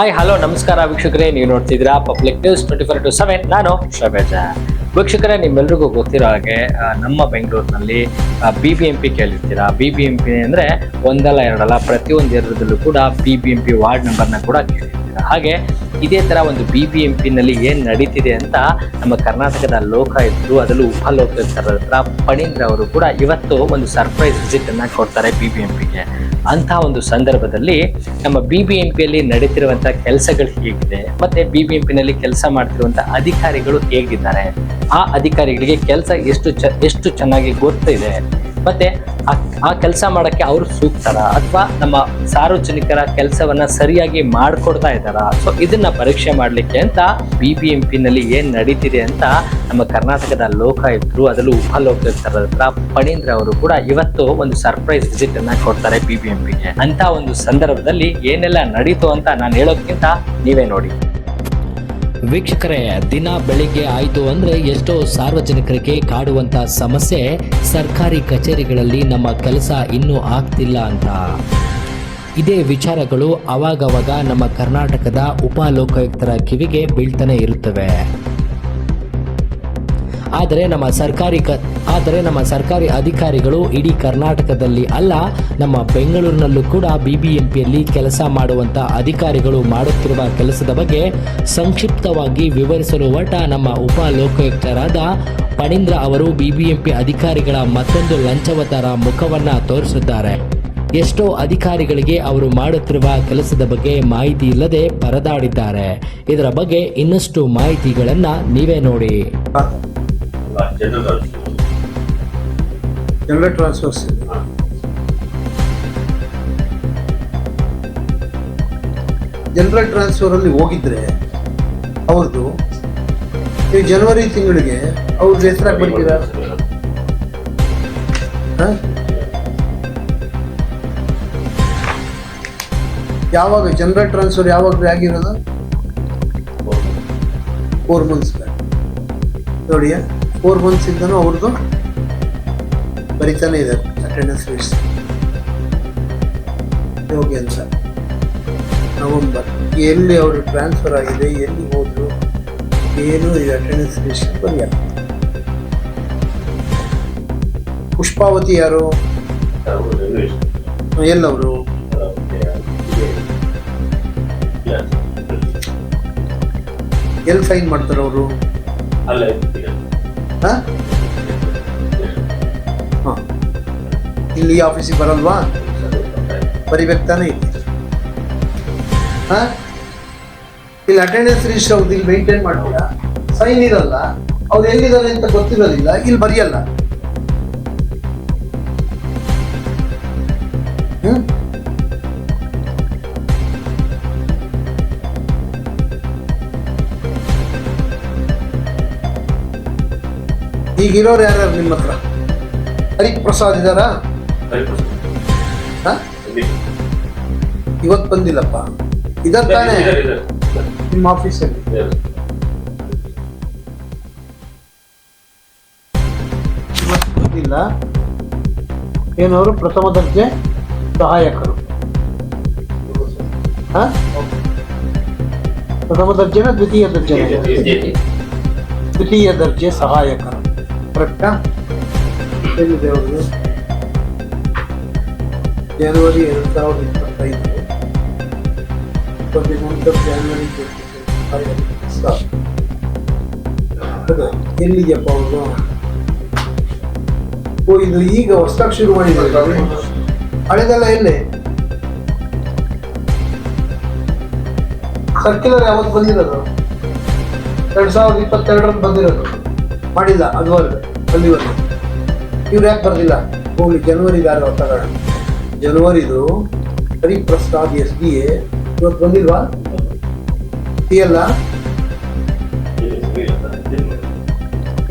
Hi hello ನಮಸ್ಕಾರ ವೀಕ್ಷಕರೇ, ನೀವು ನೋಡ್ತಿದ್ದೀರಾ public news twenty four to seven ನಾನು ಶಬೇಜ ವೀಕ್ಷಕರೇ ನಿಮ್ಮೆಲ್ಲರಿಗೂ ಗೊತ್ತಿರೋ ಹಾಗೆ ನಮ್ಮ ಬೆಂಗಳೂರಿನಲ್ಲಿ ಬಿ ಬಿ ಎಂ ಪಿ ಕೇಳಿರ್ತೀರಾ? ಬಿ ಬಿ ಎಂ ಪಿ ಅಂದರೆ ಒಂದಲ್ಲ, ಎರಡಲ್ಲ, ಪ್ರತಿಯೊಂದು ಏರಿಯಾದಲ್ಲೂ ಕೂಡ B B M P ward ನಂಬರ್ನ ಕೂಡ ಕೇಳಿರ್ತೀರಾ? ಹಾಗೆ ಇದೇ ಥರ ಒಂದು ಬಿ ಬಿ ಎಂ ಪಿನಲ್ಲಿ ಏನು ನಡೀತಿದೆ ಅಂತ ನಮ್ಮ ಕರ್ನಾಟಕದ ಲೋಕಾಯುಕ್ತರು, ಅದರಲ್ಲೂ ಉಪಲೋಕಾಯುಕ್ತರ ಹತ್ರ ಪಣೀಂದ್ರ ಅವರು ಕೂಡ ಇವತ್ತು ಒಂದು ಸರ್ಪ್ರೈಸ್ ವಿಸಿಟನ್ನು ಕೊಡ್ತಾರೆ ಬಿ ಬಿ ಎಂ ಪಿಗೆ ಅಂತಹ ಒಂದು ಸಂದರ್ಭದಲ್ಲಿ ನಮ್ಮ ಬಿ ಬಿ ಎಂ ಪಿಯಲ್ಲಿ ನಡೀತಿರುವಂತಹ ಕೆಲಸಗಳು ಹೇಗಿದೆ, ಮತ್ತೆ ಬಿ ಬಿ ಎಂ ಪಿನಲ್ಲಿ ಕೆಲಸ ಮಾಡ್ತಿರುವಂತಹ ಅಧಿಕಾರಿಗಳು ಹೇಗಿದ್ದಾರೆ, ಆ ಅಧಿಕಾರಿಗಳಿಗೆ ಕೆಲಸ ಎಷ್ಟು ಎಷ್ಟು ಚೆನ್ನಾಗಿ ಗೊತ್ತಿದೆ ಮತ್ತೆ ಆ- ಆ ಕೆಲಸ ಮಾಡೋಕ್ಕೆ ಅವರು ಸೂಕ್ತರ, ಅಥವಾ ನಮ್ಮ ಸಾರ್ವಜನಿಕರ ಕೆಲಸವನ್ನ ಸರಿಯಾಗಿ ಮಾಡಿಕೊಡ್ತಾ ಇದ್ದಾರಾ? ಸೊ ಇದನ್ನ ಪರೀಕ್ಷೆ ಮಾಡಲಿಕ್ಕೆ ಅಂತ ಬಿ ಬಿ ಎಂ ಪಿನಲ್ಲಿ ಏನ್ ನಡೀತಿದೆ ಅಂತ ನಮ್ಮ ಕರ್ನಾಟಕದ ಲೋಕಾಯುಕ್ತರು, ಅದರಲ್ಲೂ ಉಪಲೋಕಾಯುಕ್ತರ ಹತ್ರ ಪಣೀಂದ್ರ ಅವರು ಕೂಡ ಇವತ್ತು ಒಂದು ಸರ್ಪ್ರೈಸ್ ವಿಸಿಟ್ ಅನ್ನ ಕೊಡ್ತಾರೆ ಬಿ ಬಿ ಎಂ ಪಿಗೆ ಅಂತ ಒಂದು ಸಂದರ್ಭದಲ್ಲಿ ಏನೆಲ್ಲ ನಡೀತು ಅಂತ ನಾನು ಹೇಳೋದ್ಕಿಂತ ನೀವೇ ನೋಡಿ. ವೀಕ್ಷಕರೇ, ದಿನ ಬೆಳಿಗ್ಗೆ ಆಯಿತು ಅಂದರೆ ಎಷ್ಟೋ ಸಾರ್ವಜನಿಕರಿಗೆ ಕಾಡುವಂಥ ಸಮಸ್ಯೆ ಸರ್ಕಾರಿ ಕಚೇರಿಗಳಲ್ಲಿ ನಮ್ಮ ಕೆಲಸ ಇನ್ನೂ ಆಗ್ತಿಲ್ಲ ಅಂತ. ಇದೇ ವಿಚಾರಗಳು ಅವಾಗವಾಗ ನಮ್ಮ ಕರ್ನಾಟಕದ ಉಪಲೋಕಾಯುಕ್ತರ ಕಿವಿಗೆ ಬೀಳ್ತಾನೆ ಇರುತ್ತವೆ. ಆದರೆ ನಮ್ಮ ಸರ್ಕಾರಿ ಕ, ಆದರೆ ನಮ್ಮ ಸರ್ಕಾರಿ ಅಧಿಕಾರಿಗಳು ಇಡೀ ಕರ್ನಾಟಕದಲ್ಲಿ ಅಲ್ಲ, ನಮ್ಮ ಬೆಂಗಳೂರಿನಲ್ಲೂ ಕೂಡ ಬಿಬಿಎಂಪಿಯಲ್ಲಿ ಕೆಲಸ ಮಾಡುವಂಥ ಅಧಿಕಾರಿಗಳು ಮಾಡುತ್ತಿರುವ ಕೆಲಸದ ಬಗ್ಗೆ ಸಂಕ್ಷಿಪ್ತವಾಗಿ ವಿವರಿಸಲು ಹೊರಟ ನಮ್ಮ ಉಪ ಲೋಕಾಯುಕ್ತರಾದ ಪಣೀಂದ್ರ ಅವರು ಬಿಬಿಎಂಪಿ ಅಧಿಕಾರಿಗಳ ಮತ್ತೊಂದು ಲಂಚವತಾರ ಮುಖವನ್ನ ತೋರಿಸಿದ್ದಾರೆ. ಎಷ್ಟೋ ಅಧಿಕಾರಿಗಳಿಗೆ ಅವರು ಮಾಡುತ್ತಿರುವ ಕೆಲಸದ ಬಗ್ಗೆ ಮಾಹಿತಿ ಇಲ್ಲದೆ ಪರದಾಡಿದ್ದಾರೆ. ಇದರ ಬಗ್ಗೆ ಇನ್ನಷ್ಟು ಮಾಹಿತಿಗಳನ್ನ ನೀವೇ ನೋಡಿ. General general transfers general transfer ಅಲ್ಲಿ ಹೋಗಿದ್ರೆ ಅವ್ರದ್ದು ಈ ಜನವರಿ ತಿಂಗಳಿಗೆ ಅವ್ರದ್ದು ಹೆಸರಾಗಿ ಬರ್ತೀರಾ ಯಾವಾಗ? ಜನರಲ್ ಟ್ರಾನ್ಸ್ಫರ್ ಯಾವಾಗ ಆಗಿರೋದು? ಫೋರ್ ಮಂತ್ಸ್ ನೋಡಿ ಫೋರ್ ಮಂತ್ಸ್ ಅವ್ರದ್ದು ಬರಿತಾನೆ ಇದೆ ಅಟೆಂಡೆನ್ಸ್ ಲಿಸ್ಟ್ ಯೋಗಿ ಅಂತ. ನವಂಬರ್. ಎಲ್ಲಿ ಅವರು ಟ್ರಾನ್ಸ್ಫರ್ ಆಗಿದೆ, ಎಲ್ಲಿ ಹೋದ್ರು, ಏನು ಈ ಅಟೆಂಡೆನ್ಸ್ ಲಿಸ್ಟ್ ಬರೆಯಲ್ಲ ಪುಷ್ಪಾವತಿ ಯಾರು? ಎಲ್ಲವರು? ಎಲ್ಲಿ ಸೈನ್ ಮಾಡ್ತಾರೆ ಅವರು? ಹಾ. ಇಲ್ಲಿ ಆಫೀಸಿಗೆ ಬರಲ್ವಾ? ಬರಿಬೇಕು ತಾನೇ ಇಲ್ಲಿ ಹಾ? ಇಲ್ಲಿ ಅಟೆಂಡೆನ್ಸ್ ರಿಜಿಸ್ಟರ್ ಇಲ್ಲಿ ಮೇಂಟೈನ್ ಮಾಡ್ತೀರಾ? ಸೈನ್ ಇರಲ್ಲ. ಅವ್ರು ಎಲ್ಲಿದ್ದಾರೆ ಅಂತ ಗೊತ್ತಿರೋದಿಲ್ಲ. ಇಲ್ಲಿ ಬರೆಯಲ್ಲ. ಈಗಿರೋರು ಯಾರ್ಯಾರು ನಿಮ್ಮ ಹತ್ರ? ಹರಿಪ್ರಸಾದ್ ಇದ್ದಾರಾ? ಇವತ್ತು ಬಂದಿಲ್ಲಪ್ಪ. ಇದಾನೆ ತಾನೇ? ನಿಮ್ಮ ಆಫೀಸಲ್ಲಿ. ಇವತ್ತು ಬಂದಿಲ್ಲ. ಏನವರು? ಪ್ರಥಮ ದರ್ಜೆ ಸಹಾಯಕರು. ಪ್ರಥಮ ದರ್ಜೆನ? ದ್ವಿತೀಯ ದರ್ಜೆ. ದ್ವಿತೀಯ ದರ್ಜೆ ಸಹಾಯಕರು. ಕರೆಕ್ಟಾ ಎಲ್ಲಿದೆ ಅವರು? ಜನವರಿ ಎರಡು ಸಾವಿರದ ಇಪ್ಪತ್ತೈದು. ಆಫ್ ಜನವರಿ ಎಲ್ಲಿಗೆಪ್ಪ ಅವರು? ಓ, ಇದು ಈಗ ಹೊಸದಾಗಿ ಶುರು ಮಾಡಿದ್ದಾರೆ ಹಳೆದೆಲ್ಲ, ಎಲ್ಲೇ? ಸರ್ಕ್ಯುಲರ್ ಯಾವತ್ತು ಬಂದಿರೋದು? ಎರಡ್ ಸಾವಿರದ ಇಪ್ಪತ್ತೆರಡರಲ್ಲಿ ಬಂದಿರೋದು? ಮಾಡಿಲ್ಲ, ಅದುವರೆಗೆ. ಅಲ್ಲಿವರೆಗೆ ಇವ್ರು ಯಾಕೆ ಬರ್ದಿಲ್ಲ? ಹೋಗ್ಲಿ ಜನವರಿ ಬ್ಯಾರ ತಗೋಣ ಜನವರಿದು ಹರಿಪ್ರಸಾದ್ ಎಸ್ ಬಿ ಎ. ಇವತ್ತು ಬಂದಿಲ್ವಾ? ಅಲ್ಲ?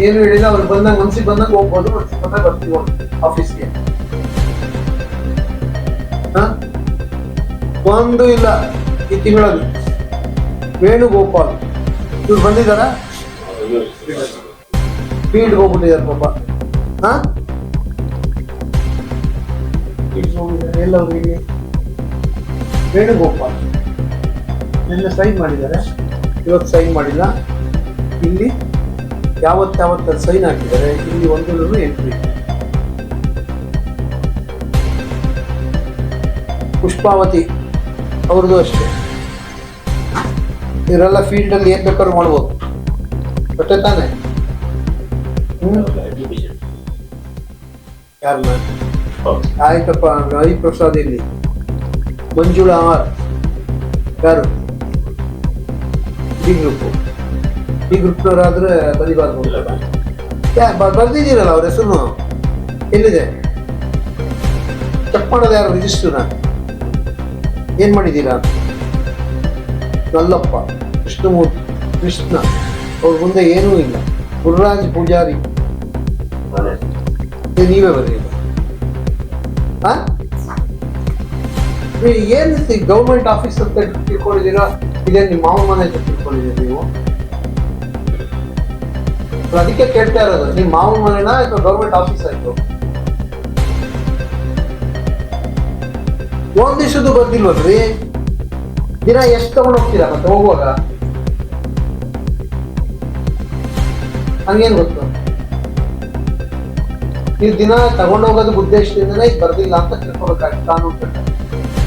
ಏನು ಹೇಳಿಲ್ಲ, ಅವ್ರು ಬಂದಾಗ, ಮನ್ಸಿಗೆ ಬಂದಾಗ ಹೋಗ್ಬೋದು ಮನ್ಸಿಗೆ ಬಂದಾಗ ಬರ್ತೀವಿ ಆಫೀಸ್ಗೆ. ಒಂದು ಇಲ್ಲ, ಈ ತಿಂಗಳಲ್ಲಿ. ವೇಣುಗೋಪಾಲ್. ಇವ್ರು ಬಂದಿದ್ದಾರಾ? ಫೀಲ್ಡ್ ಹೋಗ್ಬಿಟ್ಟಿದ್ದಾರೆ ಪಾಪ. ಹಾ? ಎಲ್ಲವ್ರಿಗೆ ವೇಣುಗೋಪಾಲ್. ನಿನ್ನೆ ಸೈನ್ ಮಾಡಿದ್ದಾರೆ. ಇವತ್ತು ಸೈನ್ ಮಾಡಿಲ್ಲ. ಇಲ್ಲಿ ಯಾವತ್ತಾವತ್ತ ಯಾವತ್ತು ಸೈನ್ ಹಾಕಿದ್ದಾರೆ, ಇಲ್ಲಿ ಒಂದು ಎಂಟ್ರಿ ಪುಷ್ಪಾವತಿ ಅವ್ರದ್ದು ಅಷ್ಟೇ. ಇವರೆಲ್ಲ ಫೀಲ್ಡಲ್ಲಿ ಏನು ಬೇಕಾದ್ರೂ ಮಾಡ್ಬೋದು. ಬಟ್ಟೆ ತಾನೆ ಯಾರನ್ನ ಆಯ್ತಪ್ಪ ಹರಿಪ್ರಸಾದ್ ಇಲ್ಲಿ. ಮಂಜುಳಾ ಆರ್. ಯಾರು? ಬಿ ಗ್ರೂಪ್ ಬಿ ಗ್ರೂಪ್ನವರಾದ್ರೆ ಬರಿಬಾರ್ದು ಬರ್ದಿದ್ದೀರಲ್ಲ ಅವ್ರ ಹೆಸರು ಎಲ್ಲಿದೆ? ಚೆಕ್ ಮಾಡೋದು ಯಾರು ರಿಜಿಸ್ಟರ್ನ ಏನ್ ಮಾಡಿದ್ದೀರಾ? ನಲ್ಲಪ್ಪ ಕೃಷ್ಣಮೂರ್ತಿ ಕೃಷ್ಣ. ಅವ್ರ ಮುಂದೆ ಏನೂ ಇಲ್ಲ. ಗುರುರಾಜ್ ಪೂಜಾರಿ ನೀವೇ ಬರ್ರಿ ಹಾ ಏನ್ ಗೌರ್ಮೆಂಟ್ ಆಫೀಸ್ ಅಂತ ತಿಳ್ಕೊಂಡಿದ್ದೀರಾ ಇದೇ ನಿಮ್ಮ ಮಾವ ಮನೆ ಅಂತ ತಿಳ್ಕೊಂಡಿದ್ದೀರಿ ನೀವು ಅದಕ್ಕೆ ಕೇಳ್ತಾ ಇರೋದು ನಿಮ್ಮ ಮಾವ ಮನೆನಾ ಅಥವಾ ಗೌರ್ಮೆಂಟ್ ಆಫೀಸ್ ಆಯ್ತು ಒಂದ್ ದಿವಸದ್ದು ಬರ್ದಿಲ್ವಲ್ರಿ ದಿನ ಎಷ್ಟು ತಗೊಂಡ್ ಹೋಗ್ತೀರಾ ಮತ್ತೆ ಹೋಗುವಾಗ ಹಂಗೇನ್ ಗೊತ್ತು? ಈ ದಿನ ತಗೊಂಡೋಗೋದು ಉದ್ದೇಶದಿಂದನೇ ಇದು ಬರ್ದಿಲ್ಲ ಅಂತ ತಿಳ್ಕೊಬೇಕಾಗಿ ತಾನು ಪ್ರಕಾರ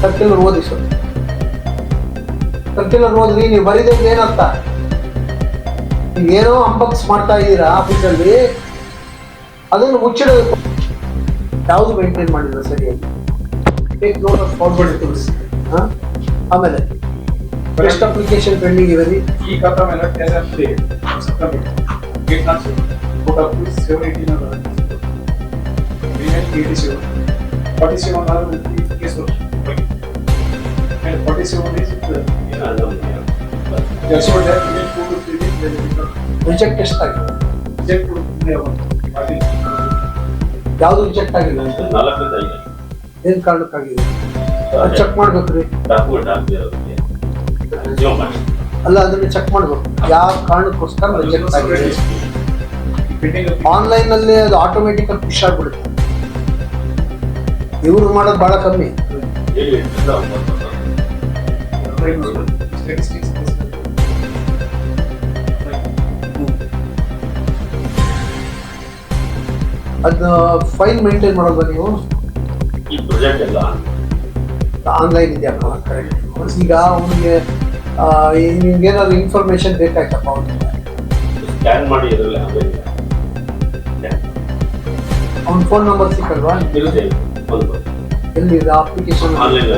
ಸರ್ಕ್ಯುಲರ್ ಓದಿ ಸರ್ ಸರ್ಕ್ಯುಲರ್ ಓದ್ರಿ ನೀವು ಬರೀದೆ ಏನರ್ಥ? ಏನೋ ಅಂಬಕ್ಸ್ ಮಾಡ್ತಾ ಇದ್ದೀರಾ ಆಫೀಸಲ್ಲಿ ಅದನ್ನು ಮುಚ್ಚಿಡೋದು ಯಾವುದು ಮೇಂಟೈನ್ ಮಾಡಿದ್ರೆ ಸರಿಯಾಗಿ ಟೇಕ್ ನೋಟ್ ಆಫ್ ಫಾರ್ಮಾಲಿಟೀಸ್ ಆಮೇಲೆ ಬೆಸ್ಟ್ ಅಪ್ಲಿಕೇಶನ್ ಪೆಂಡಿಂಗ್ ರೀ. ಈ ಖಾತಾ ಮೇಲೆ ten F D supplement gate not photo of seven eighteen remain eighty seven forty seven are case and forty seven is just so that we two to three then we can reject ಆಗಿದೆ reject to the one party. ಯಾವುದು reject ಆಗಿಲ್ಲ ಏನ್ ಕಾರಣಕ್ಕಾಗಿದೆ check ಮಾಡ್ಬೇಕ್ರಿ ಅಲ್ಲ ಅದನ್ನು check ಮಾಡಬೇಕು. ಯಾವ ಕಾರಣಕ್ಕೋಸ್ಕರ ರಿಜೆಕ್ಟ್ ಆಗಿದೆ? ಆನ್ಲೈನ್ ಅಲ್ಲಿ ಅದು ಆಟೋಮೆಟಿಕ್ ಆಗಿ ಪುಷ್ ಆಗ್ಬಿಡುತ್ತೆ. ಇವ್ರು ಮಾಡೋದು ಬಹಳ ಕಮ್ಮಿ. ಅದು ಫೈನ್ ಫೈಲ್ ಮೇಂಟೈನ್ ಮಾಡೋದು ನೀವು? ಈ ಪ್ರಾಜೆಕ್ಟ್ ಎಲ್ಲ. ಆನ್ಲೈನ್ ಇದೆಯಾ? ಕರೆಕ್ಟ್ ಈಗ ಅವನಿಗೆ ನಿಮ್ಗೆ ಏನಾದ್ರು ಇನ್ಫಾರ್ಮೇಶನ್ ಬೇಕಾಯ್ತಪ್ಪ ಅವ್ರಿಗೆ ಸ್ಕ್ಯಾನ್ ಮಾಡಿ ಇರಲ್ಲ ಆಮೇಲೆ ಅವ್ನ ಫೋನ್ ನಂಬರ್ ಸಿಕ್ಕಲ್ವಾ? ಇರುತ್ತೆ ಒಂದು ಎಲ್ಲಿ ಅಪ್ಲಿಕೇಶನ್ ಆನ್ಲೈನ್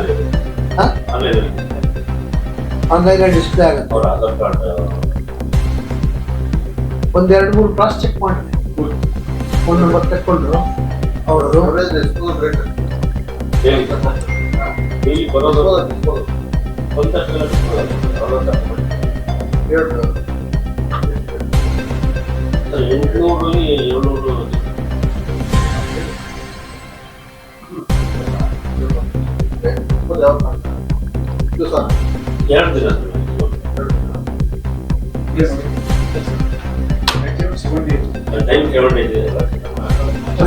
ಆನ್ಲೈನ್ ಡಿಸ್ಪ್ಲೇ ಆಗುತ್ತೆ. ಅವ್ರ ಆಧಾರ್ ಕಾರ್ಡ್ ಒಂದೆರಡು ಎರಡು ಮೂರು ಕ್ರಾಸ್ ಚೆಕ್ ಮಾಡಿ. ಫೋನ್ ನಂಬರ್ ತಕ್ಕೊಂಡ್ರು. ಅವರು ಡೈಲಿ ಬರೋದು. ಏಳ್ನೂರು ಎರಡು ದಿನ. ಟೈಮ್ ಡೇಸ್ ಇದೆ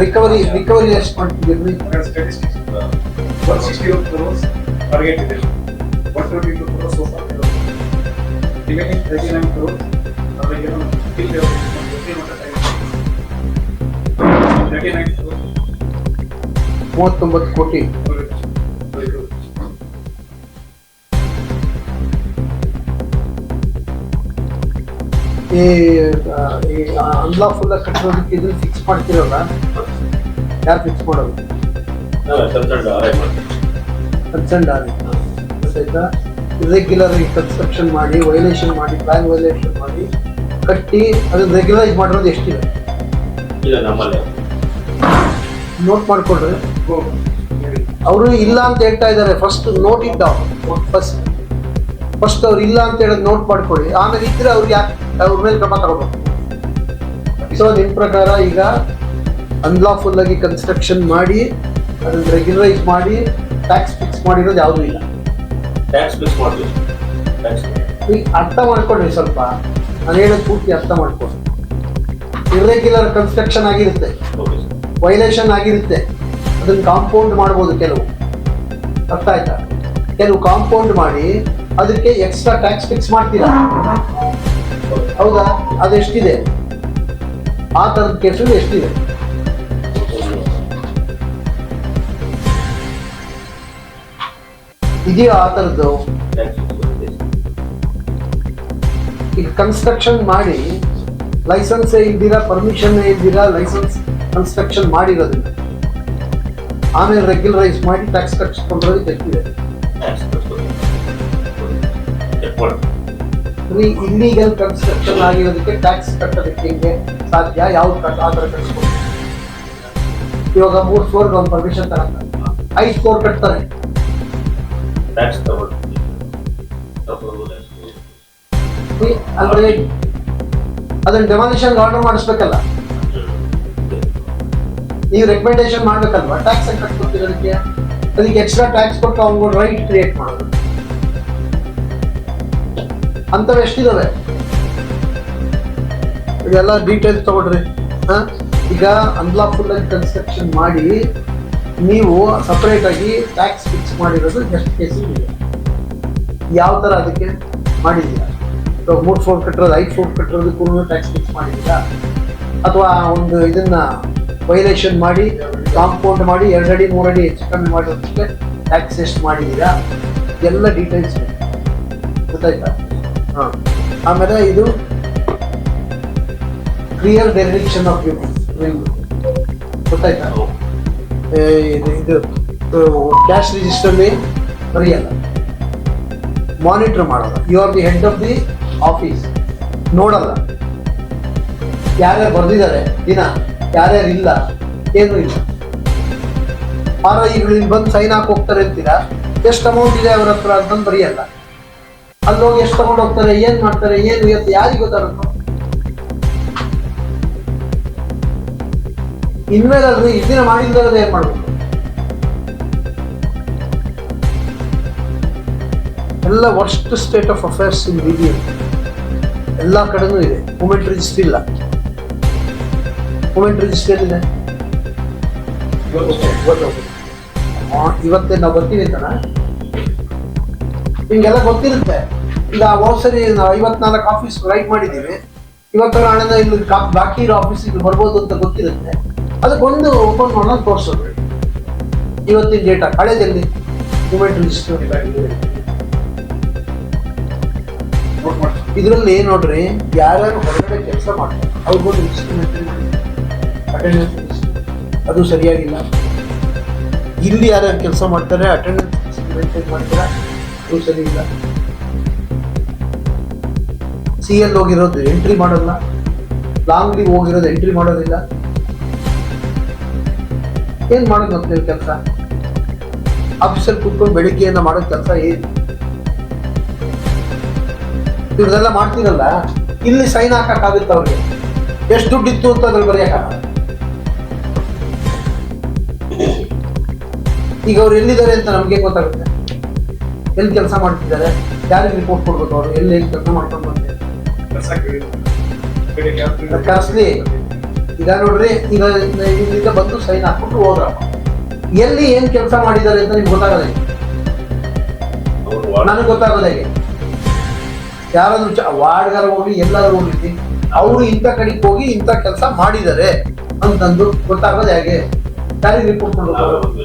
ರಿಕವರಿ ರಿಕವರಿ ಎಷ್ಟು ಮಾಡ್ತಿದ್ದೀರಿ statistics. One sixty one ಇದೆ. ಸರಿ ಬಿಟ್ಟು ಪ್ರಸವ ಮಾಡೋಣ ಡಿಮಿನಿ ಕೋಟಿ. ಈ ಅಂದ್ರೆ ಫುಲ್ ಕಟ್ರೋದು ಇದ್ರು ಫಿಕ್ಸ್ ಮಾಡ್ತಿರಲ್ಲ? ಯಾರು ಫಿಕ್ಸ್ ಕೊಡೋದು ಚಂದದಾದ ಗೊತ್ತಾಯ್ತಾ ಆಗಿ ಕನ್ಸ್ಟ್ರಕ್ಷನ್ ಮಾಡಿ ವೈಲೇಷನ್ ಮಾಡಿ ಪ್ಲಾನ್ ವೈಲೇಷನ್ ಮಾಡಿ ಕಟ್ಟಿ ಅದನ್ನ ರೆಗ್ಯುಲೈಸ್ ಮಾಡಿರೋದು ಎಷ್ಟಿದೆ? ಇಲ್ಲ ನಮ್ಮಲ್ಲಿ. ನೋಟ್ ಮಾಡಿಕೊಡ್ರಿ ಅವರು ಇಲ್ಲ ಅಂತ ಹೇಳ್ತಾ ಇದ್ದಾರೆ. ಫಸ್ಟ್ ನೋಟ್ ಇದ್ದ ಫಸ್ಟ್ ಫಸ್ಟ್ ಅವ್ರು ಇಲ್ಲ ಅಂತ ಹೇಳೋದು ನೋಟ್ ಮಾಡ್ಕೊಳ್ಳಿ ಆಮೇಲೆ ಇದ್ರೆ ಅವ್ರಿಗೆ ಯಾಕೆ ಅವ್ರ ಮೇಲೆ ಕ್ರಮ ತಗೋಬೇಕು? ಸೊ ನಿಮ್ಮ ಪ್ರಕಾರ ಈಗ ಅನ್ಲಾಫುಲ್ ಆಗಿ ಕನ್ಸ್ಟ್ರಕ್ಷನ್ ಮಾಡಿ ಅದನ್ನ ರೆಗ್ಯುಲರೈಸ್ ಮಾಡಿ ಟ್ಯಾಕ್ಸ್ ಫಿಕ್ಸ್ ಮಾಡಿರೋದು ಯಾವುದೂ ಇಲ್ಲ. ಟ್ಯಾಕ್ಸ್ ಫಿಕ್ಸ್ ಮಾಡ್ತೀವಿ ಟ್ಯಾಕ್ಸ್ ಈಗ ಅರ್ಥ ಮಾಡ್ಕೊಳ್ರಿ ಸ್ವಲ್ಪ. ನಾನು ಹೇಳೋದು ಪೂರ್ತಿ ಅರ್ಥ ಮಾಡ್ಕೊಳ್ಳಿ ಇರ್ರೆಗ್ಯುಲರ್ ಕನ್ಸ್ಟ್ರಕ್ಷನ್ ಆಗಿರುತ್ತೆ. ವೈಲೇಷನ್ ಆಗಿರುತ್ತೆ. ಅದನ್ನ ಕಾಂಪೌಂಡ್ ಮಾಡ್ಬೋದು ಕೆಲವು. ಅರ್ಥ ಆಯ್ತಾ? ಕೆಲವು ಕಾಂಪೌಂಡ್ ಮಾಡಿ ಅದಕ್ಕೆ ಎಕ್ಸ್ಟ್ರಾ ಟ್ಯಾಕ್ಸ್ ಫಿಕ್ಸ್ ಮಾಡ್ತೀರಾ? ಹೌದಾ? ಅದೆಷ್ಟಿದೆ? ಆ ಥರದ ಕೇಸಲ್ಲಿ ಎಷ್ಟಿದೆ? ಇದೆಯೋ ಆ ಥರದ್ದು ಈಗ ಕನ್ಸ್ಟ್ರಕ್ಷನ್ ಮಾಡಿ ಲೈಸೆನ್ಸ್ ಇಲ್ದಿರಾ ಪರ್ಮಿಷನ್ ಇಲ್ದಿರಾ ಲೈಸೆನ್ಸ್ ಕನ್ಸ್ಟ್ರಕ್ಷನ್ ಮಾಡಿರೋದಿಲ್ಲ ಆಮೇಲೆ ರೆಗ್ಯುಲರೈಸ್ ಮಾಡಿ ಟ್ಯಾಕ್ಸ್ ಕಟ್ಸ್ಕೊಂಡ್ರೆ ಎಷ್ಟಿದೆ ಇಲ್ಲಿಗಲ್ ಕನ್ಸ್ಟ್ರಕ್ಷನ್ ಆಗಿರೋದಕ್ಕೆ ಟ್ಯಾಕ್ಸ್ ಕಟ್ಟೋದಕ್ಕೆ ಹಿಂಗೆ ಸಾಧ್ಯ? ಯಾವ್ದು ಕಟ್ ಆ ಥರ ಕಟ್ಸ್ಕೊಂಡು ಇವಾಗ ಮೂರು ಫ್ಲೋರ್ಗೆ ಒಂದು ಪರ್ಮಿಷನ್ ತಗೊಂತಾರೆ ಐದು ಫ್ಲೋರ್ ಕಟ್ತಾರೆ. ಟ್ಯಾಕ್ಸ್ ತಗೊಳ್ತೀವಿ ಅಂದ್ರೆ ಅದನ್ನ ಡೆಮಾಲಿಷನ್ ಆರ್ಡರ್ ಮಾಡಿಸ್ಬೇಕಲ್ಲ? ನೀವು ರೆಕಮೆಂಡೇಶನ್ ಮಾಡ್ಬೇಕಲ್ವಾ? ಟ್ಯಾಕ್ಸ್ ಕಟ್ಕೊತಿರೋದಕ್ಕೆ ಅದಕ್ಕೆ ಎಕ್ಸ್ಟ್ರಾ ಟ್ಯಾಕ್ಸ್ ಕೊಟ್ಟು ಅವ್ನು ರೈಟ್ ಕ್ರಿಯೇಟ್ ಮಾಡೋದು. ಅಂಥವು ಎಷ್ಟಿದಾವೆ? ಇದೆಲ್ಲ ಡೀಟೇಲ್ಸ್ ತಗೊಳ್ರಿ. ಈಗ ಅನ್ಲಾಫುಲ್ ಆಗಿ ಕನ್ಸ್ಟ್ರಕ್ಷನ್ ಮಾಡಿ ನೀವು ಸಪ್ರೇಟ್ ಆಗಿ ಟ್ಯಾಕ್ಸ್ ಫಿಕ್ಸ್ ಮಾಡಿರೋದು ಎಷ್ಟು ಕೇಸ್ ಯಾವ ಥರ ಅದಕ್ಕೆ ಮಾಡಿದ್ದೀರಾ? ಅಥವಾ ಮೂರು ಫ್ಲೋರ್ ಕಟ್ಟಿರೋದು ಐದು ಫ್ಲೋರ್ ಕಟ್ಟಿರೋದಕ್ಕೂ ಟ್ಯಾಕ್ಸ್ ಫಿಕ್ಸ್ ಮಾಡಿದ್ದೀರಾ? ಅಥವಾ ಒಂದು ಇದನ್ನ ವೈಲೇಷನ್ ಮಾಡಿ ಕಾಂಪೌಂಡ್ ಮಾಡಿ ಎರಡು ಅಡಿ ಮೂರು ಅಡಿ ಹೆಚ್ಚು ಕಮ್ಮಿ ಮಾಡಿರೋದಕ್ಕೆ ಟ್ಯಾಕ್ಸ್ ಎಷ್ಟು ಮಾಡಿದ್ದೀರಾ? ಎಲ್ಲ ಡೀಟೇಲ್ಸ್ ಗೊತ್ತಾಯ್ತಾ? ಹಾಂ. ಆಮೇಲೆ ಇದು ಕ್ಲಿಯರ್ ಡೆರಿಡಿಕ್ಷನ್ ಆಫ್ ಗೊತ್ತಾಯ್ತಾ? ಏ, ಇದು ಕ್ಯಾಶ್ ರಿಜಿಸ್ಟರ್ಲಿ ಬರೆಯಲ್ಲ. ಮಾನಿಟರ್ ಮಾಡೋಲ್ಲ you are the head of the office ನೋಡಲ್ಲ. ಯಾರ್ಯಾರು ಬರೆದಿದ್ದಾರೆ? ದಿನ. ಯಾರ್ಯಾರು ಇಲ್ಲ? ಏನೂ ಇಲ್ಲ. ಆರ ಈಗಳಿಂದ ಬಂದು ಸೈನ್ ಹಾಕಿ ಹೋಗ್ತಾರೆ ಅಂತೀರಾ? ಎಷ್ಟು ಅಮೌಂಟ್ ಇದೆ ಅವ್ರ ಹತ್ರ? ಅಂತಂದು ಬರೆಯಲ್ಲ. ಅಲ್ಲಿ ಹೋಗಿ ಎಷ್ಟು ತಗೊಂಡು ಹೋಗ್ತಾರೆ? ಏನು ಮಾಡ್ತಾರೆ? ಏನು? ಯಾರಿಗೆ ಗೊತ್ತಾಗುತ್ತೆ ಇನ್ಮೇಲೆ ಅದು ಇದನ್ನ ಮಾಡಿದ್ರೆ ಏನ್ ಮಾಡ್ಬೇಕು. ಎಲ್ಲ worst state of affairs in B ಎಲ್ಲ ಕಡೆನೂ ಇದೆ. ಮೂಮೆಂಟ್ ರಿಜಿಸ್ಟ್ರಿ ಇಲ್ಲ. ಮೂಮೆಂಟ್ ರಿಜಿಸ್ಟ್ರಿ ಆ, ಇವತ್ತೇ ನಾವು ಬರ್ತೀವಿ ಅಂತನಾ? ನಿಮ್ಗೆಲ್ಲ ಗೊತ್ತಿರುತ್ತೆ. ಈಗ ಹೋದ್ ಸರಿ ನಾವು ಐವತ್ನಾಲ್ಕು ಆಫೀಸ್ ರೈಟ್ ಮಾಡಿದ್ದೀವಿ. ಇವತ್ತರ ಹಣನ ಇಲ್ಲಿ ಬಾಕಿ ಇರೋ ಆಫೀಸಿಗೆ ಬರ್ಬೋದು ಅಂತ ಗೊತ್ತಿರುತ್ತೆ. ಅದಕ್ಕೊಂದು ಓಪನ್ ಮಾಡೋದು ತೋರಿಸೋದು. ಇವತ್ತಿನ ಡೇಟಾ ಹಳೇದಲ್ಲಿ ಮೂಮೆಂಟ್ ಮಾಡಿ ಇದರಲ್ಲಿ ನೋಡ್ರಿ, ಯಾರ್ಯಾರು ಹೊರಗಡೆ ಕೆಲಸ ಮಾಡ್ತಾರೆ ಅಟೆಂಡೆನ್ಸ್ ಅದು ಸರಿಯಾಗಿಲ್ಲ. ಇಲ್ಲಿ ಯಾರ್ಯಾರು ಕೆಲಸ ಮಾಡ್ತಾರೆ ಅಟೆಂಡೆನ್ಸ್ ಮೇಂಟೈನ್ ಮಾಡ್ತಾರೆ, ಅದು ಸರಿ ಇಲ್ಲ ಸಿ ಎಲ್ ಹೋಗಿರೋದು ಎಂಟ್ರಿ ಮಾಡೋಲ್ಲ ಲಾಂಗ್ ಲೀವ್ ಹೋಗಿರೋದು ಎಂಟ್ರಿ ಮಾಡೋದಿಲ್ಲ. ಏನ್ ಮಾಡೋದು ಮತ್ತೆ ನೀವು ಕೆಲಸ? ಆಫೀಸಲ್ಲಿ ಕುತ್ಕೊಂಡು ಬೆಳಿಗ್ಗೆಯಿಂದ ಮಾಡೋ ಕೆಲಸ ಏನು? ಇವ್ರದೆಲ್ಲ ಮಾಡ್ತೀರಲ್ಲ? ಇಲ್ಲಿ ಸೈನ್ ಹಾಕಕ್ಕಾಗುತ್ತೆ ಅವ್ರಿಗೆ? ಎಷ್ಟು ದುಡ್ಡು ಇತ್ತು ಅಂತ ಅದ್ರಲ್ಲಿ ಬರೆಯಕ್ಕಾಗಲ್ಲ ಈಗ ಅವ್ರು ಎಲ್ಲಿದ್ದಾರೆ ಅಂತ ನಮ್ಗೆ ಗೊತ್ತಾಗುತ್ತೆ? ಎಲ್ಲಿ ಕೆಲಸ ಮಾಡ್ತಿದ್ದಾರೆ? ಯಾರಿಗೆ ರಿಪೋರ್ಟ್ ಕೊಡ್ಬೇಕು ಅವ್ರು? ಎಲ್ಲಿ ಕೆಲಸ ಮಾಡ್ಕೊಂಡು ಬಂದಿದ್ದಾರೆ? ಕರ್ಸ್ಲಿ. ಈಗ ನೋಡ್ರಿ. ಈಗ ಇಲ್ಲಿಂದ ಬಂದು ಸೈನ್ ಹಾಕ್ಬಿಟ್ಟು ಹೋದ್ರ ಎಲ್ಲಿ ಏನ್ ಕೆಲಸ ಮಾಡಿದ್ದಾರೆ ಅಂತ ನಿಮ್ಗೆ ಗೊತ್ತಾಗಲ್ಲ ನನಗೆ ಗೊತ್ತಾಗೋದು ಹೇಗೆ ಯಾರಾದ್ರೂ ವಾರ್ಡ್ಗಾರ ಹೋಗಿ ಎಲ್ಲಾದ್ರೂ ಹೋಗಿದ್ವಿ ಅವರು ಇಂಥ ಕಡೆಗೆ ಹೋಗಿ ಇಂಥ ಕೆಲಸ ಮಾಡಿದ್ದಾರೆ ಅಂತಂದು ಗೊತ್ತಾಗೋದು ಹೇಗೆ? ಯಾರಿಗೆ ರಿಪೋರ್ಟ್ ಕೊಡ್ಬೇಕು.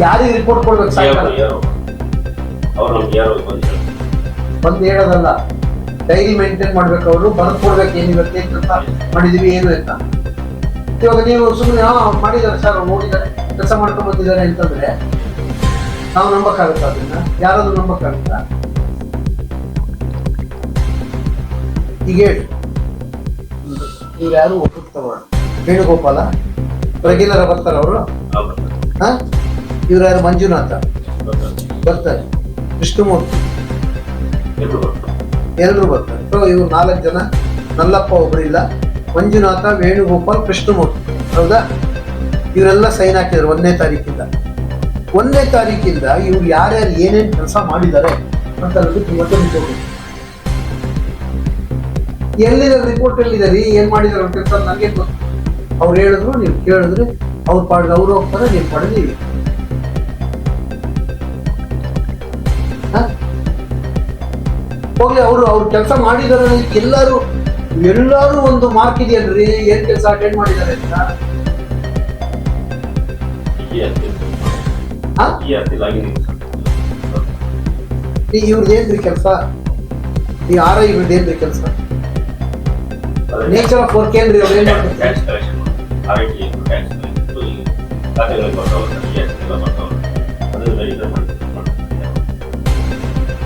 ಯಾರಿಗೆ ರಿಪೋರ್ಟ್ ಕೊಡ್ಬೇಕು ಸರ್ ಸಾಯಂಕಾಲ ಬಂದು ಹೇಳೋದಲ್ಲ. ಡೈರಿ ಮೇಂಟೈನ್ ಮಾಡ್ಬೇಕು ಅವರು ಬರೆದು ಕೊಡ್ಬೇಕು ಏನು ಇವತ್ತು ಏನ್ ಕೆಲಸ ಮಾಡಿದೀವಿ ಏನು ಅಂತ ಇವಾಗ ನೀವು ಸುಮ್ಮನೆ ಹಾ ಮಾಡಿದ್ದಾರೆ ಸರ್ ನೋಡಿದ್ದಾರೆ ಕೆಲಸ ಮಾಡ್ಕೊಂಡು ಬಂದಿದ್ದಾರೆ ಅಂತಂದ್ರೆ ನಾವು ನಂಬಕ್ಕಾಗುತ್ತಾ ಅದನ್ನ? ಯಾರಾದ್ರೂ ನಂಬಕ್ಕಾಗುತ್ತಾ? ಈಗ ಹೇಳಿ. ಇವ್ರು ಯಾರು ಒಪ್ಪಿಗೆ ತಗೋಣ ವೇಣುಗೋಪಾಲ ರೆಗ್ಯುಲರ್ ಬರ್ತಾರ ಅವರು. ಹಾ ಇವ್ರು ಯಾರು? ಮಂಜುನಾಥ? ಬರ್ತಾರೆ. ಬರ್ತಾರೆ. ವಿಷ್ಣುಮೂರ್ತಿ. ಎಲ್ಲರೂ ಬರ್ತಾರೆ. ಸೊ ಇವ್ರು ನಾಲ್ಕು ಜನ, ನಲ್ಲಪ್ಪ ಒಬ್ಬರಿಲ್ಲ ಮಂಜುನಾಥ, ವೇಣುಗೋಪಾಲ್, ಕೃಷ್ಣಮೂರ್ತಿ. ಹೌದಾ? ಇವರೆಲ್ಲ ಸೈನ್ ಹಾಕಿದ್ರು ಒಂದನೇ ತಾರೀಕಿಂದ. ಒಂದನೇ ತಾರೀಕಿಂದ ಇವ್ರು ಯಾರ್ಯಾರು ಏನೇನು ಕೆಲಸ ಮಾಡಿದ್ದಾರೆ ಅಂತ ಇವತ್ತು ನಿಂತ್ಕೊಂಡು ಎಲ್ಲಿದೆ ರಿಪೋರ್ಟ್ ಎಲ್ಲಿದ್ದಾರೆ ಏನ್ ಮಾಡಿದಾರೆ ಅವ್ರ ಕೆಲಸ? ನನಗೆ ಗೊತ್ತು. ಅವ್ರು ಹೇಳಿದ್ರು, ನೀವು ಕೇಳಿದ್ರೆ. ಅವ್ರ ಪಾಡಿಗೆ ಅವ್ರು ಹೋಗ್ತಾರೆ, ನೀವು ಪಡೆದೀವಿ ಹೋಗ್ಲಿ ಅವರು ಅವ್ರು ಕೆಲಸ ಮಾಡಿದಾರೆ ಎಲ್ಲರೂ ಎಲ್ಲರೂ ಒಂದು ಮಾರ್ಕ್ ಇದೆಯಲ್ರಿ ಏನ್ ಕೆಲಸ ಅಟೆಂಡ್ ಮಾಡಿದ್ದಾರೆ ಅಂತ? ಇವ್ರದ್ದು ಏನ್ರಿ ಕೆಲಸ? ಈ ಆರ್ ಇವ್ರದ್ದು ಏನ್ರಿ ಕೆಲಸ? ನೇಚರ್ ಆಫ್ ವರ್ಕ್ ಏನ್ರಿ ಅವ್ರು ಏನ್ ಮಾಡ್ತಾರೆ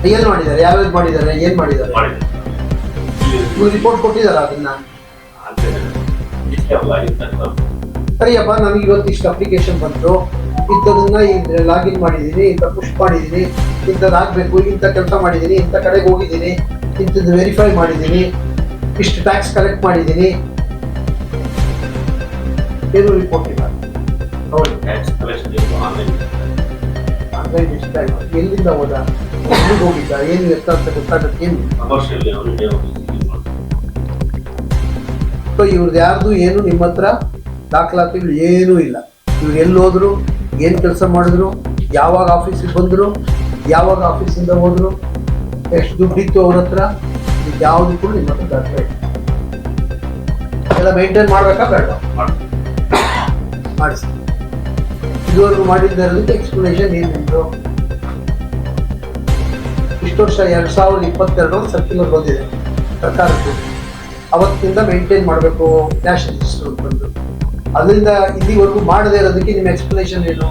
ಎಲ್ಲ ಏನ್ ಮಾಡಿದ್ದಾರೆ? ಯಾವ್ಯಾವ್ದು ಮಾಡಿದ್ದಾರೆ? ಏನ್ ಮಾಡಿದ್ದಾರೆ? ಮಾಡಿದೆ ಇವ್ರು ರಿಪೋರ್ಟ್ ಕೊಟ್ಟಿದಾರ ಅದನ್ನ? ಸರಿಯಪ್ಪ ನನಗೆ ಇವತ್ತು ಇಷ್ಟು ಅಪ್ಲಿಕೇಶನ್ ಬಂತು. ಇಂಥದನ್ನ ಲಾಗಿನ್ ಮಾಡಿದ್ದೀನಿ ಇಂಥ ಪುಷ್ ಮಾಡಿದ್ದೀನಿ ಇಂಥದ್ದು ಇಂಥ ಕೆಲಸ ಮಾಡಿದ್ದೀನಿ ಇಂಥ ಕಡೆಗೆ ಹೋಗಿದ್ದೀನಿ ಇಂಥದ್ದು ವೆರಿಫೈ ಮಾಡಿದ್ದೀನಿ ಇಷ್ಟು ಟ್ಯಾಕ್ಸ್ ಕಲೆಕ್ಟ್ ಮಾಡಿದ್ದೀನಿ ಏನು ರಿಪೋರ್ಟ್ ಇಲ್ಲ. ನೋಡಿ ಎಲ್ಲಿಂದ ಹೋದ? ಹೋಗಿದ್ದ? ಏನು ಗೊತ್ತಾಗಕ್ಕೆ ಸೊ ಇವ್ರದ್ದು ಯಾರ್ದು ಏನು ನಿಮ್ಮ ಹತ್ರ ದಾಖಲಾತಿಗಳು ಏನೂ ಇಲ್ಲ. ಇವ್ರು ಎಲ್ಲಿ ಹೋದ್ರು ಏನು ಕೆಲಸ ಮಾಡಿದ್ರು ಯಾವಾಗ ಆಫೀಸಿಗೆ ಬಂದರು ಯಾವಾಗ ಆಫೀಸಿಂದ ಹೋದ್ರು ಎಷ್ಟು ದುಡ್ಡಿತ್ತು ಅವ್ರ ಹತ್ರ ಇದು ಯಾವುದು ಕೂಡ ನಿಮ್ಮ ಹತ್ರ ದಾಖಲೆ ಎಲ್ಲ ಮೇಂಟೈನ್ ಮಾಡ್ಬೇಕಾ ಬೇಡ? ಮಾಡಿಸ್ತೀನಿ ಮಾಡಿಸಿ. ಇದುವರೆಗೂ ಮಾಡಿದ್ದೇ ಎಕ್ಸ್ಪ್ಲನೇಷನ್ ಏನು ನಿಮ್ಮದು ಇಷ್ಟು ವರ್ಷ ಎರಡು ಸಾವಿರದ ಇಪ್ಪತ್ತೆರಡು ಸರ್ಕ್ಯುಲರ್ ಬಂದಿದೆ ಸರ್ಕಾರಕ್ಕೆ. ಅವತ್ತಿಂದ ಮೇಂಟೈನ್ ಮಾಡಬೇಕು ನ್ಯಾಷನಲ್ ರಿಜಿಸ್ಟರ್ ಬಂದು. ಅದರಿಂದ ಇಲ್ಲಿವರೆಗೂ ಮಾಡದೇ ಇರೋದಕ್ಕೆ ನಿಮ್ಮ ಎಕ್ಸ್ಪ್ಲನೇಷನ್ ಏನು?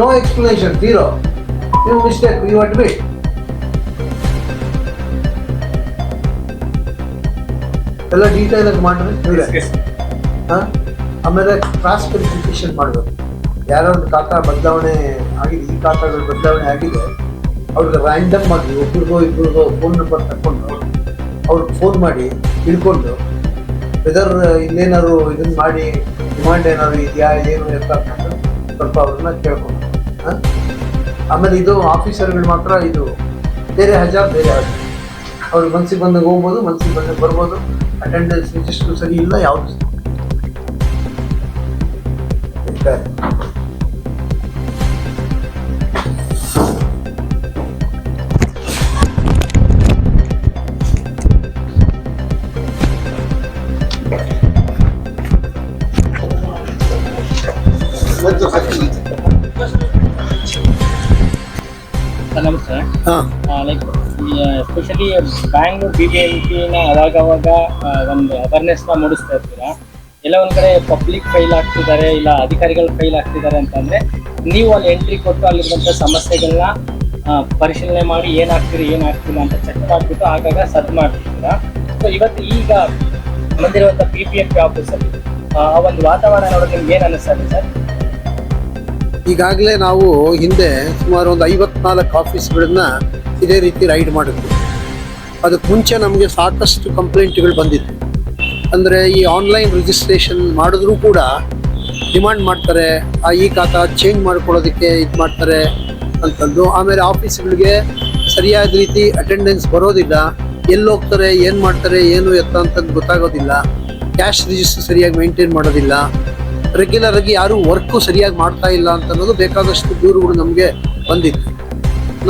ನೋ ಎಕ್ಸ್ಪ್ಲನೇಷನ್ ತೀರೋ ನೀವು ಮಿಸ್ಟೇಕ್ ಯು ಅಡ್ಮಿಟ್ ಎಲ್ಲ ಡೀಟೇಲ್ ಆಗಿ ಮಾಡ್ರಿ ಹಾ? ಆಮೇಲೆ ಕ್ರಾಸ್ ವೆರಿಫಿಕೇಶನ್ ಮಾಡಬೇಕು. ಯಾರ್ಯಾವ್ದು ಖಾತಾ ಬದಲಾವಣೆ ಆಗಿದೆ, ಈ ಖಾತಾಗಳು ಬದಲಾವಣೆ ಆಗಿದೆ, ಅವ್ರಿಗೆ ರ್ಯಾಂಡಮ್ ಆಗಿ ಒಬ್ರಿಗೋ ಇಬ್ರಿಗೋ ಫೋನ್ ನಂಬರ್ ತಕ್ಕೊಂಡು ಅವ್ರಿಗೆ ಫೋನ್ ಮಾಡಿ ತಿಳ್ಕೊಂಡು ವೆದರ್ ಇಲ್ಲೇನಾದ್ರು ಇದನ್ನ ಮಾಡಿ ಡಿಮಾಂಡ್ ಏನಾದ್ರು ಇದೆಯಾ, ಏನು ಅಂತ ಸ್ವಲ್ಪ ಅವ್ರನ್ನ ಕೇಳ್ಕೊಂಡು? ಆಮೇಲೆ ಇದು ಆಫೀಸರ್ಗಳು ಮಾತ್ರ ಇದು ಬೇರೆ ಹಜಾರ್ ಬೇರೆ ಹಜಾರ್ ಅವ್ರಿಗೆ ಮನ್ಸಿಗೆ ಬಂದಾಗ ಹೋಗ್ಬೋದು, ಮನ್ಸಿಗೆ ಬಂದಾಗ ಬರ್ಬೋದು ಅಟೆಂಡೆನ್ಸ್ ರಿಜಿಸ್ಟ್ರು ಸರಿ ಇಲ್ಲ, ಯಾವುದು especially Bangalore B B M ಪಿನ ಅವಾಗ ಅವಾಗ ಒಂದು ಅವೇರ್ನೆಸ್ನ ಮೂಡಿಸ್ತಾ ಇರ್ತೀರಾ? ಎಲ್ಲ ಒಂದ್ ಕಡೆ ಪಬ್ಲಿಕ್ ಫೈಲ್ ಆಗ್ತಿದ್ದಾರೆ ಇಲ್ಲ ಅಧಿಕಾರಿಗಳು ಫೈಲ್ ಆಗ್ತಿದ್ದಾರೆ ಅಂತಂದ್ರೆ, ನೀವು ಅಲ್ಲಿ ಎಂಟ್ರಿ ಕೊಟ್ಟು ಅಲ್ಲಿರುವಂಥ ಸಮಸ್ಯೆಗಳನ್ನ ಪರಿಶೀಲನೆ ಮಾಡಿ ಏನಾಗ್ತೀರಿ ಏನಾಗ್ತಿಲ್ಲ ಅಂತ ಚೆಕ್ ಮಾಡಿಬಿಟ್ಟು ಆಗಾಗ ಸದ್ ಮಾಡ್ತಿದ್ದೀರಾ ಸೊ ಇವತ್ತು ಈಗ ಬಂದಿರುವಂಥ ಪಿ ಪಿ ಎಫ್ ಪಿ ಆಫೀಸಲ್ಲಿ ಆ ಒಂದು ವಾತಾವರಣ ನೋಡೋದು ನಿಮ್ಗೆ ಏನು ಅನ್ನಿಸ್ತದೆ ಸರ್? ಈಗಾಗಲೇ ನಾವು ಹಿಂದೆ ಸುಮಾರು ಒಂದು ಐವತ್ನಾಲ್ಕು ಆಫೀಸ್ಗಳನ್ನ ಇದೇ ರೀತಿ ರೈಡ್ ಮಾಡಿದ್ವಿ. ಅದಕ್ಕೆ ಮುಂಚೆ ನಮಗೆ ಸಾಕಷ್ಟು ಕಂಪ್ಲೇಂಟ್ಗಳು ಬಂದಿತ್ತು ಅಂದರೆ ಈ ಆನ್ಲೈನ್ ರಿಜಿಸ್ಟ್ರೇಷನ್ ಮಾಡಿದ್ರೂ ಕೂಡ ಡಿಮಾಂಡ್ ಮಾಡ್ತಾರೆ, ಆ ಈ ಖಾತಾ ಚೇಂಜ್ ಮಾಡ್ಕೊಳ್ಳೋದಕ್ಕೆ ಇದು ಮಾಡ್ತಾರೆ ಅಂತಂದು. ಆಮೇಲೆ ಆಫೀಸ್ಗಳಿಗೆ ಸರಿಯಾದ ರೀತಿ ಅಟೆಂಡೆನ್ಸ್ ಬರೋದಿಲ್ಲ. ಎಲ್ಲಿ ಹೋಗ್ತಾರೆ, ಏನು ಮಾಡ್ತಾರೆ, ಏನು ಎತ್ತ ಅಂತಂದು ಗೊತ್ತಾಗೋದಿಲ್ಲ. ಕ್ಯಾಶ್ ರಿಜಿಸ್ಟರ್ ಸರಿಯಾಗಿ ಮೇಂಟೈನ್ ಮಾಡೋದಿಲ್ಲ. ರೆಗ್ಯುಲರ್ ಆಗಿ ಯಾರು ವರ್ಕು ಸರಿಯಾಗಿ ಮಾಡ್ತಾ ಇಲ್ಲ ಅಂತ ಅನ್ನೋದು ಬೇಕಾದಷ್ಟು ದೂರುಗಳು ನಮಗೆ ಬಂದಿತ್ತು.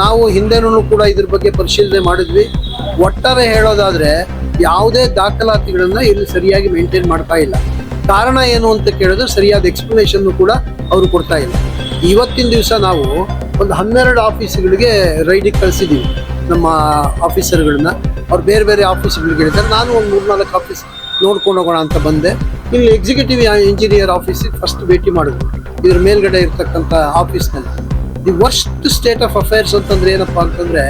ನಾವು ಹಿಂದೆನೂ ಕೂಡ ಇದ್ರ ಬಗ್ಗೆ ಪರಿಶೀಲನೆ ಮಾಡಿದ್ವಿ. ಒಟ್ಟಾರೆ ಹೇಳೋದಾದ್ರೆ ಯಾವುದೇ ದಾಖಲಾತಿಗಳನ್ನ ಇಲ್ಲಿ ಸರಿಯಾಗಿ ಮೇಂಟೈನ್ ಮಾಡ್ತಾ ಇಲ್ಲ. ಕಾರಣ ಏನು ಅಂತ ಕೇಳಿದ್ರೆ ಸರಿಯಾದ ಎಕ್ಸ್ಪ್ಲನೇಷನ್ ಕೂಡ ಅವರು ಕೊಡ್ತಾ ಇಲ್ಲ. ಇವತ್ತಿನ ದಿವಸ ನಾವು ಒಂದು ಹನ್ನೆರಡು ಆಫೀಸ್ಗಳಿಗೆ ರೈಡಿಗೆ ಕಳಿಸಿದ್ದೀವಿ ನಮ್ಮ ಆಫೀಸರ್ಗಳನ್ನ ಅವ್ರು ಬೇರೆ ಬೇರೆ ಆಫೀಸ್ಗಳಿಗೆ ಹೇಳಿದ್ದಾರೆ, ನಾನು ಒಂದು ಮೂರ್ನಾಲ್ಕು ಆಫೀಸ್ ನೋಡ್ಕೊಂಡು ಹೋಗೋಣ ಅಂತ ಬಂದೆ. ಇಲ್ಲಿ ಎಕ್ಸಿಕ್ಯೂಟಿವ್ ಇಂಜಿನಿಯರ್ ಆಫೀಸಿಗೆ ಫಸ್ಟ್ ಭೇಟಿ ಮಾಡಿದ್ರು. ಇದ್ರ ಮೇಲ್ಗಡೆ ಇರ್ತಕ್ಕಂಥ ಆಫೀಸ್ನಲ್ಲಿ the worst state of affairs ಅಂತಂದ್ರೆ ಏನಪ್ಪಾ ಅಂತಂದ್ರೆ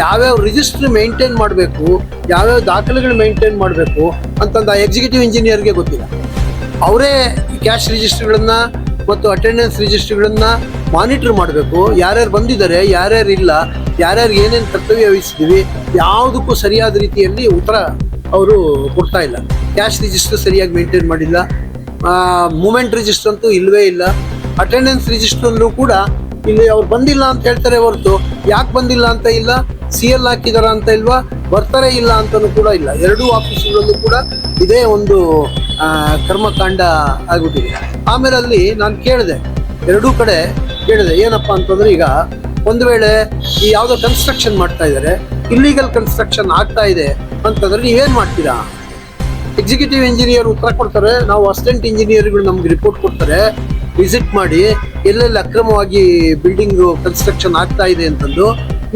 ಯಾವ್ಯಾವ ರಿಜಿಸ್ಟ್ರ್ ಮೇಂಟೈನ್ ಮಾಡಬೇಕು, ಯಾವ್ಯಾವ ದಾಖಲೆಗಳು ಮೇಂಟೈನ್ ಮಾಡಬೇಕು ಅಂತಂದ ಎಕ್ಸಿಕ್ಯೂಟಿವ್ ಇಂಜಿನಿಯರ್ಗೆ ಗೊತ್ತಿಲ್ಲ. ಅವರೇ ಕ್ಯಾಶ್ ರಿಜಿಸ್ಟ್ರ್ಗಳನ್ನು ಮತ್ತು ಅಟೆಂಡೆನ್ಸ್ ರಿಜಿಸ್ಟ್ರ್ಗಳನ್ನು ಮಾನಿಟರ್ ಮಾಡಬೇಕು. ಯಾರ್ಯಾರು ಬಂದಿದ್ದಾರೆ, ಯಾರ್ಯಾರು ಇಲ್ಲ ಯಾರ್ಯಾರು ಏನೇನು ಕರ್ತವ್ಯ ವಹಿಸಿದ್ದೀವಿ, ಯಾವುದಕ್ಕೂ ಸರಿಯಾದ ರೀತಿಯಲ್ಲಿ ಉತ್ತರ ಅವರು ಕೊಡ್ತಾ ಇಲ್ಲ. ಕ್ಯಾಶ್ ರಿಜಿಸ್ಟರ್ ಸರಿಯಾಗಿ ಮೇಂಟೈನ್ ಮಾಡಿಲ್ಲ. ಮೂಮೆಂಟ್ ರಿಜಿಸ್ಟರ್ ಅಂತೂ ಇಲ್ಲವೇ ಇಲ್ಲ. ಅಟೆಂಡೆನ್ಸ್ ರಿಜಿಸ್ಟ್ರಲ್ಲೂ ಕೂಡ ಇಲ್ಲಿ ಅವ್ರು ಬಂದಿಲ್ಲ ಅಂತ ಹೇಳ್ತಾರೆ ಹೊರತು. ಯಾಕೆ ಬಂದಿಲ್ಲ ಅಂತ ಇಲ್ಲ? ಸಿ ಎಲ್ ಹಾಕಿದಾರ ಅಂತ ಇಲ್ವಾ? ಬರ್ತಾರೆ ಇಲ್ಲ ಅಂತಲೂ ಕೂಡ ಇಲ್ಲ. ಎರಡೂ ಆಫೀಸ್ಗಳಲ್ಲೂ ಕೂಡ ಇದೇ ಒಂದು ಕರ್ಮಕಾಂಡ ಆಗ್ಬಿಟ್ಟಿದೆ. ಆಮೇಲೆ ಅಲ್ಲಿ ನಾನು ಕೇಳಿದೆ. ಎರಡೂ ಕಡೆ ಕೇಳಿದೆ, ಏನಪ್ಪ ಅಂತಂದ್ರೆ ಈಗ ಒಂದು ವೇಳೆ ಈ ಯಾವುದೋ ಕನ್ಸ್ಟ್ರಕ್ಷನ್ ಮಾಡ್ತಾ ಇದ್ದಾರೆ ಇಲ್ಲಿಗಲ್ ಕನ್ಸ್ಟ್ರಕ್ಷನ್ ಆಗ್ತಾ ಇದೆ ಅಂತಂದ್ರೆ ನೀವೇನು ಮಾಡ್ತೀರಾ? ಎಕ್ಸಿಕ್ಯೂಟಿವ್ ಇಂಜಿನಿಯರ್ ಉತ್ತರ ಕೊಡ್ತಾರೆ, ನಾವು ಅಸಿಸ್ಟೆಂಟ್ ಇಂಜಿನಿಯರ್ಗಳು ನಮ್ಗೆ ರಿಪೋರ್ಟ್ ಕೊಡ್ತಾರೆ ವಿಸಿಟ್ ಮಾಡಿ ಎಲ್ಲೆಲ್ಲಿ ಅಕ್ರಮವಾಗಿ ಬಿಲ್ಡಿಂಗ್ ಕನ್ಸ್ಟ್ರಕ್ಷನ್ ಆಗ್ತಾ ಇದೆ ಅಂತಂದು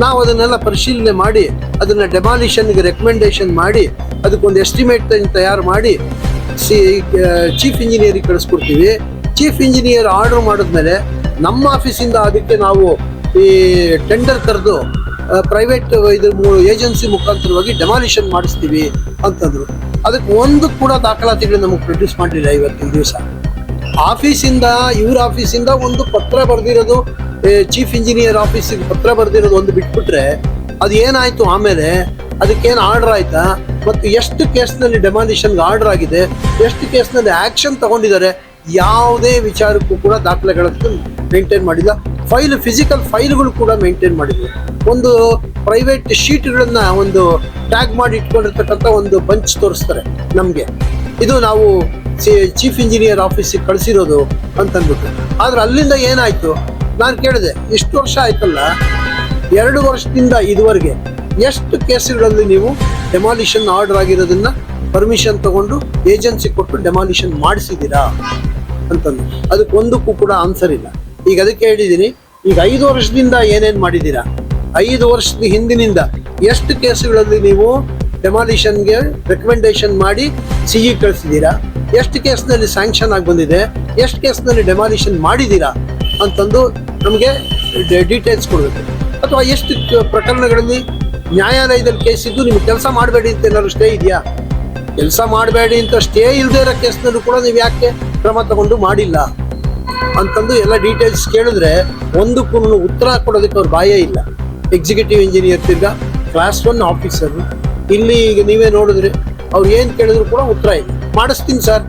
ನಾವು ಅದನ್ನೆಲ್ಲ ಪರಿಶೀಲನೆ ಮಾಡಿ, ಅದನ್ನ ಡೆಮಾಲಿಷನ್ಗೆ ರೆಕಮೆಂಡೇಶನ್ ಮಾಡಿ, ಅದಕ್ಕೊಂದು ಎಸ್ಟಿಮೇಟ್ ತಯಾರು ಮಾಡಿ ಸಿ ಚೀಫ್ ಇಂಜಿನಿಯರಿಗೆ ಕಳಿಸ್ಕೊಡ್ತೀವಿ. ಚೀಫ್ ಇಂಜಿನಿಯರ್ ಆರ್ಡರ್ ಮಾಡಿದ್ಮೇಲೆ ನಮ್ಮ ಆಫೀಸಿಂದ ಅದಕ್ಕೆ ನಾವು ಈ ಟೆಂಡರ್ ಕರೆದು ಪ್ರೈವೇಟ್ ಇದ್ರ ಏಜೆನ್ಸಿ ಮುಖಾಂತರವಾಗಿ ಡೆಮಾಲಿಷನ್ ಮಾಡಿಸ್ತೀವಿ ಅಂತಂದರು. ಅದಕ್ಕೆ ಒಂದು ಕೂಡ ದಾಖಲಾತಿಗಳು ನಮಗೆ ಪ್ರೊಡ್ಯೂಸ್ ಮಾಡಲಿಲ್ಲ ಇವತ್ತಿನ ದಿವಸ. ಆಫೀಸಿಂದ, ಇವ್ರ ಆಫೀಸಿಂದ ಒಂದು ಪತ್ರ ಬರೆದಿರೋದು ಚೀಫ್ ಇಂಜಿನಿಯರ್ ಆಫೀಸಿಗೆ ಪತ್ರ ಬರೆದಿರೋದು ಒಂದು ಬಿಟ್ಬಿಟ್ರೆ ಅದು ಏನಾಯ್ತು ಆಮೇಲೆ? ಅದಕ್ಕೇನು ಆರ್ಡರ್ ಆಯ್ತಾ? ಮತ್ತು ಎಷ್ಟು ಕೇಸ್ನಲ್ಲಿ ಡೆಮಾಲಿಷನ್ಗೆ ಆರ್ಡರ್ ಆಗಿದೆ? ಎಷ್ಟು ಕೇಸ್ನಲ್ಲಿ ಆಕ್ಷನ್ ತಗೊಂಡಿದ್ದಾರೆ? ಯಾವುದೇ ವಿಚಾರಕ್ಕೂ ಕೂಡ ದಾಖಲೆಗಳನ್ನು ಮೇಂಟೈನ್ ಮಾಡಿಲ್ಲ. ಫೈಲ್ ಫಿಸಿಕಲ್ ಫೈಲ್ಗಳು ಕೂಡ ಮೇಂಟೈನ್ ಮಾಡಿದ್ವಿ. ಒಂದು ಪ್ರೈವೇಟ್ ಶೀಟ್ಗಳನ್ನು ಒಂದು ಟ್ಯಾಗ್ ಮಾಡಿ ಇಟ್ಕೊಂಡಿರ್ತಕ್ಕಂಥ ಒಂದು ಬಂಚ್ ತೋರಿಸ್ತಾರೆ ನಮಗೆ. ಇದು ನಾವು ಚೀಫ್ ಇಂಜಿನಿಯರ್ ಆಫೀಸಿಗೆ ಕಳಿಸಿರೋದು ಅಂತಂದ್ಬಿಟ್ಟು ಆದ್ರೆ ಅಲ್ಲಿಂದ ಏನಾಯ್ತು? ನಾನು ಕೇಳಿದೆ, ಇಷ್ಟು ವರ್ಷ ಆಯ್ತಲ್ಲ? ಎರಡು ವರ್ಷದಿಂದ ಇದುವರೆಗೆ ಎಷ್ಟು ಕೇಸುಗಳಲ್ಲಿ ನೀವು ಡೆಮಾಲಿಷನ್ ಆರ್ಡರ್ ಆಗಿರೋದನ್ನ ಪರ್ಮಿಷನ್ ತಗೊಂಡು ಏಜೆನ್ಸಿ ಕೊಟ್ಟು ಡೆಮಾಲಿಷನ್ ಮಾಡಿಸಿದ್ದೀರಾ? ಅಂತಂದು. ಅದಕ್ಕೆ ಒಂದಕ್ಕೂ ಕೂಡ ಆನ್ಸರ್ ಇಲ್ಲ. ಈಗ ಅದಕ್ಕೆ ಹೇಳಿದ್ದೀನಿ, ಈಗ ಐದು ವರ್ಷದಿಂದ ಏನೇನು ಮಾಡಿದ್ದೀರಾ? ಐದು ವರ್ಷದ ಹಿಂದಿನಿಂದ ಎಷ್ಟು ಕೇಸುಗಳಲ್ಲಿ ನೀವು ಡೆಮಾಲಿಷನ್ಗೆ ರೆಕಮೆಂಡೇಶನ್ ಮಾಡಿ ಸಿ ಇ ಕಳಿಸಿದ್ದೀರಾ? ಎಷ್ಟು ಕೇಸ್ನಲ್ಲಿ ಸ್ಯಾಂಕ್ಷನ್ ಆಗಿ ಬಂದಿದೆ? ಎಷ್ಟು ಕೇಸ್ನಲ್ಲಿ ಡೆಮಾಲಿಷನ್ ಮಾಡಿದ್ದೀರಾ? ಅಂತಂದು ನಮಗೆ ಡೀಟೇಲ್ಸ್ ಕೊಡಬೇಕು. ಅಥವಾ ಎಷ್ಟು ಪ್ರಕರಣಗಳಲ್ಲಿ ನ್ಯಾಯಾಲಯದಲ್ಲಿ ಕೇಸ್ ಇದ್ದು ನಿಮ್ಗೆ ಕೆಲಸ ಮಾಡಬೇಡಿ ಅಂತ ಏನಾದ್ರು ಸ್ಟೇ ಇದೆಯಾ? ಕೆಲಸ ಮಾಡಬೇಡಿ ಅಂತ ಸ್ಟೇ ಇಲ್ಲದೆ ಇರೋ ಕೇಸ್ನಲ್ಲೂ ಕೂಡ ನೀವು ಯಾಕೆ ಕ್ರಮ ತಗೊಂಡು ಮಾಡಿಲ್ಲ? ಅಂತಂದು ಎಲ್ಲ ಡೀಟೇಲ್ಸ್ ಕೇಳಿದ್ರೆ ಒಂದಕ್ಕೂ ಉತ್ತರ ಕೊಡೋದಕ್ಕೆ ಅವ್ರ ಬಾಯೇ ಇಲ್ಲ. ಎಕ್ಸಿಕ್ಯೂಟಿವ್ ಇಂಜಿನಿಯರ್ ತಿರ್ಗ ಕ್ಲಾಸ್ ಒನ್ ಆಫೀಸರ್ ಇಲ್ಲಿ ಈಗ ನೀವೇ ನೋಡಿದ್ರೆ ಅವ್ರು ಏನು ಕೇಳಿದ್ರು ಕೂಡ ಉತ್ತರ ಇದೆ ಮಾಡಿಸ್ತೀನಿ ಸರ್.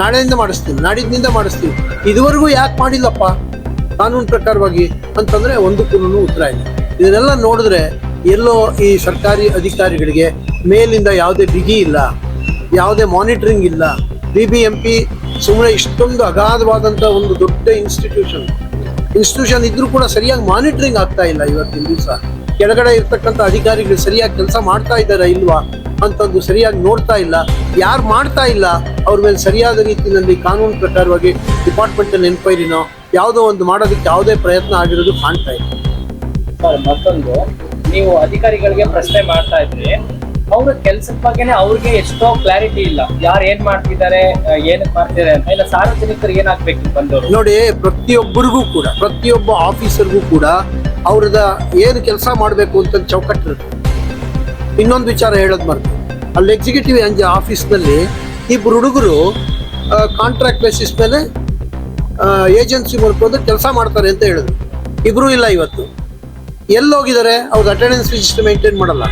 ನಾಳೆಯಿಂದ ಮಾಡಿಸ್ತೀನಿ. ನಾಡಿದ್ದಿಂದ ಮಾಡಿಸ್ತೀನಿ. ಇದುವರೆಗೂ ಯಾಕೆ ಮಾಡಿಲ್ಲಪ್ಪ? ಕಾನೂನು ಪ್ರಕಾರವಾಗಿ ಅಂತಂದ್ರೆ ಒಂದಕ್ಕೂ ಉತ್ತರ ಇಲ್ಲ. ಇದನ್ನೆಲ್ಲ ನೋಡಿದ್ರೆ ಎಲ್ಲೋ ಈ ಸರ್ಕಾರಿ ಅಧಿಕಾರಿಗಳಿಗೆ ಮೇಲಿಂದ ಯಾವುದೇ ಬಿಗಿ ಇಲ್ಲ, ಯಾವುದೇ ಮಾನಿಟರಿಂಗ್ ಇಲ್ಲ. ಬಿ ಬಿ ಎಂ ಪಿ ಸುಮ್ಮನೆ ಇಷ್ಟೊಂದು ಅಗಾಧವಾದಂಥ ಒಂದು ದೊಡ್ಡ ಇನ್ಸ್ಟಿಟ್ಯೂಷನ್ ಇನ್ಸ್ಟಿಟ್ಯೂಷನ್ ಇದ್ರೂ ಕೂಡ ಸರಿಯಾಗಿ ಮಾನಿಟರಿಂಗ್ ಆಗ್ತಾ ಇಲ್ಲ ಇವತ್ತಿನ ದಿವಸ. ಕೆಳಗಡೆ ಇರ್ತಕ್ಕಂಥ ಅಧಿಕಾರಿಗಳು ಸರಿಯಾಗಿ ಕೆಲಸ ಮಾಡ್ತಾ ಇದ್ದಾರಾ ಇಲ್ವಾ ಅಂತಂದು ಸರಿಯಾಗಿ ನೋಡ್ತಾ ಇಲ್ಲ. ಯಾರು ಮಾಡ್ತಾ ಇಲ್ಲ ಅವ್ರ ಮೇಲೆ ಸರಿಯಾದ ರೀತಿಯಲ್ಲಿ ಕಾನೂನು ಪ್ರಕಾರವಾಗಿ ಡಿಪಾರ್ಟ್ಮೆಂಟಲ್ ಎನ್ಕ್ವೈರಿನೋ ಯಾವುದೋ ಒಂದು ಮಾಡೋದಕ್ಕೆ ಯಾವುದೇ ಪ್ರಯತ್ನ ಆಗಿರೋದು ಕಾಣ್ತಾ ಇಲ್ಲ. ಸರ್ ಮತ್ತೊಂದು ನೀವು ಅಧಿಕಾರಿಗಳಿಗೆ ಪ್ರಶ್ನೆ ಮಾಡ್ತಾ ಇದ್ರಿ. ಅವ್ರ ಕೆಲ್ಸದ ಬಗ್ಗೆನೇ ಅವ್ರಿಗೆ ಎಷ್ಟೋ ಕ್ಲಾರಿಟಿ ಇಲ್ಲ. ಯಾರು ಏನ್ ಮಾಡ್ತಿದ್ದಾರೆ ಏನ್ ಮಾಡ್ತಿದ್ದಾರೆ ಅಂತ. ಇಲ್ಲ ಸಾರ್ವಜನಿಕರಿಗೆ ಏನಾಗ್ಬೇಕು ಬಂದವರು? ನೋಡಿ ಪ್ರತಿಯೊಬ್ಬರಿಗೂ ಕೂಡ ಪ್ರತಿಯೊಬ್ಬ ಆಫೀಸರ್ಗೂ ಕೂಡ ಅವ್ರದ ಏನು ಕೆಲಸ ಮಾಡಬೇಕು ಅಂತ ಚೌಕಟ್ಟು ಇರುತ್ತೆ. ಇನ್ನೊಂದು ವಿಚಾರ ಹೇಳೋದು ಮರ್ತು. ಅಲ್ಲಿ ಎಕ್ಸಿಕ್ಯೂಟಿವ್ ಎಂಜಿ ಆಫೀಸ್ನಲ್ಲಿ ಇಬ್ಬರು ಹುಡುಗರು ಕಾಂಟ್ರಾಕ್ಟ್ ಬೇಸಿಸ್ ಮೇಲೆ ಏಜೆನ್ಸಿ ಮೂಲಕ ಕೆಲಸ ಮಾಡ್ತಾರೆ ಅಂತ ಹೇಳಿದ್ರು. ಇಬ್ರು ಇಲ್ಲ ಇವತ್ತು. ಎಲ್ಲೋಗಿದ್ದಾರೆ ಅವ್ರದ್ದು ಅಟೆಂಡೆನ್ಸ್ ರಿಜಿಸ್ಟರ್ ಮೇಂಟೈನ್ ಮಾಡಲ್ಲ.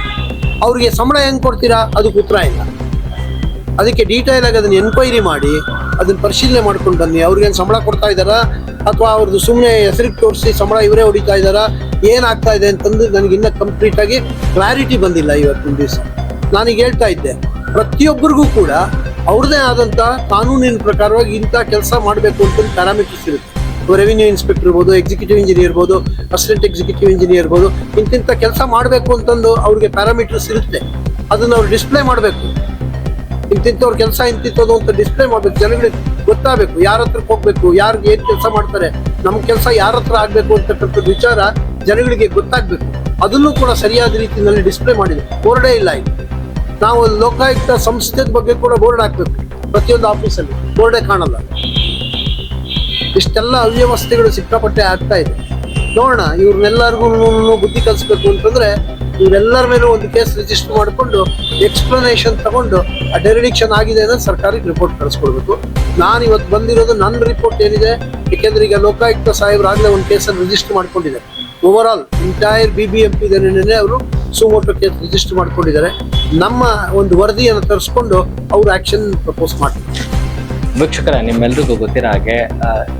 ಅವ್ರಿಗೆ ಸಂಬಳ ಹೆಂಗೆ ಕೊಡ್ತೀರಾ, ಅದಕ್ಕೆ ಉತ್ತರ ಇಲ್ಲ. ಅದಕ್ಕೆ ಡೀಟೇಲ್ ಆಗಿ ಅದನ್ನ ಎನ್ಕ್ವೈರಿ ಮಾಡಿ, ಅದನ್ನ ಪರಿಶೀಲನೆ ಮಾಡ್ಕೊಂಡು ಬನ್ನಿ. ಅವ್ರಿಗೇನು ಸಂಬಳ ಕೊಡ್ತಾ ಇದ್ದಾರಾ? ಅಥವಾ ಅವ್ರದ್ದು ಸುಮ್ಮನೆ ಹೆಸರಿಗೆ ತೋರಿಸಿ ಸಂಬಳ ಇವರೇ ಹೊಡಿತಾ ಇದ್ದಾರಾ? ಏನಾಗ್ತಾ ಇದೆ ಅಂತಂದು ನನಗೆ ಇನ್ನೂ ಕಂಪ್ಲೀಟ್ ಆಗಿ ಕ್ಲಾರಿಟಿ ಬಂದಿಲ್ಲ ಇವತ್ತಿನ ದಿವಸ. ನಾನೀಗ ಹೇಳ್ತಾ ಇದ್ದೆ, ಪ್ರತಿಯೊಬ್ಬರಿಗೂ ಕೂಡ ಅವ್ರದ್ದೇ ಆದಂಥ ಕಾನೂನಿನ ಪ್ರಕಾರವಾಗಿ ಇಂಥ ಕೆಲಸ ಮಾಡಬೇಕು ಅಂತ ಪ್ಯಾರಾಮೀಟರ್ಸ್ ಇರುತ್ತೆ. ರೆವಿನ್ಯೂ ಇನ್ಸ್ಪೆಕ್ಟರ್ ಇರ್ಬೋದು ಎಕ್ಸಿಕ್ಯೂಟಿವ್ ಇಂಜಿನಿಯರ್ ಇರ್ಬೋದು ಅಸಿಸ್ಟೆಂಟ್ ಎಕ್ಸಿಕ್ಯೂಟಿವ್ ಇಂಜಿನಿಯರ್ ಇರ್ಬೋದು, ಇಂತಿಂಥ ಕೆಲಸ ಮಾಡಬೇಕು ಅಂತಂದು ಅವ್ರಿಗೆ ಪ್ಯಾರಾಮೀಟರ್ಸ್ ಇರುತ್ತೆ. ಅದನ್ನ ಅವ್ರು ಡಿಸ್ಪ್ಲೇ ಮಾಡಬೇಕು. ಇಂತಿಂಥವ್ರ ಕೆಲಸ ಇಂತಿಂಥದ್ದು ಅಂತ ಡಿಸ್ಪ್ಲೇ ಮಾಡ್ಬೇಕು, ಜನಗಳಿಗೆ ಗೊತ್ತಾಗಬೇಕು, ಯಾರ ಹತ್ರಕ್ಕೆ ಹೋಗ್ಬೇಕು, ಯಾರಿಗೆ ಏನು ಕೆಲಸ ಮಾಡ್ತಾರೆ ನಮ್ಮ ಕೆಲಸ ಯಾರ ಹತ್ರ ಆಗಬೇಕು ಅಂತಕ್ಕಂಥ ವಿಚಾರ ಜನಗಳಿಗೆ ಗೊತ್ತಾಗ್ಬೇಕು. ಅದನ್ನು ಕೂಡ ಸರಿಯಾದ ರೀತಿಯಲ್ಲಿ ಡಿಸ್ಪ್ಲೇ ಮಾಡಿದೆ. ಬೋರ್ಡೇ ಇಲ್ಲ ಈಗ ನಾವು ಲೋಕಾಯುಕ್ತ ಸಂಸ್ಥೆದ ಬಗ್ಗೆ ಕೂಡ ಬೋರ್ಡ್ ಹಾಕ್ಬೇಕು. ಪ್ರತಿಯೊಂದು ಆಫೀಸಲ್ಲಿ ಬೋರ್ಡೇ ಕಾಣಲ್ಲ. ಇಷ್ಟೆಲ್ಲ ಅವ್ಯವಸ್ಥೆಗಳು ಸಿಕ್ಕಾಪಟ್ಟೆ ಆಗ್ತಾ ಇದೆ. ನೋಡೋಣ ಇವ್ರನ್ನೆಲ್ಲರಿಗೂ ಬುದ್ಧಿ ಕಲಿಸ್ಬೇಕು ಅಂತಂದ್ರೆ ಇವರೆಲ್ಲರ ಮೇಲೂ ಒಂದು ಕೇಸ್ ರಿಜಿಸ್ಟರ್ ಮಾಡಿಕೊಂಡು ಎಕ್ಸ್ಪ್ಲನೇಷನ್ ತಗೊಂಡು ಆ ಡೆರಿಡಿಕ್ಷನ್ ಆಗಿದೆ ಅನ್ನೋದು ಸರ್ಕಾರಿ ರಿಪೋರ್ಟ್ ಕಳಿಸ್ಕೊಡ್ಬೇಕು. ನಾನು ಇವತ್ತು ಬಂದಿರೋದು ನನ್ನ ರಿಪೋರ್ಟ್ ಏನಿದೆ? ಏಕೆಂದ್ರೆ ಈಗ ಲೋಕಾಯುಕ್ತ ಸಾಹೇಬ್ರು ಆಗಲೇ ಒಂದು ಕೇಸನ್ನು ರಿಜಿಸ್ಟರ್ ಮಾಡ್ಕೊಂಡಿದ್ದಾರೆ. Over all entire B B M P ಅವರು ಸುಮೋಟೋ ಕೇಸ್ ರಿಜಿಸ್ಟರ್ ಮಾಡ್ಕೊಂಡಿದ್ದಾರೆ. ನಮ್ಮ ಒಂದು ವರದಿಯನ್ನು ತರಿಸ್ಕೊಂಡು ಅವರು ಆಕ್ಷನ್ ಪ್ರಪೋಸ್ ಮಾಡ್ತಾರೆ ವೀಕ್ಷಕರ, ನಿಮ್ಮೆಲ್ರಿಗೂ ಗೊತ್ತಿರೋ ಹಾಗೆ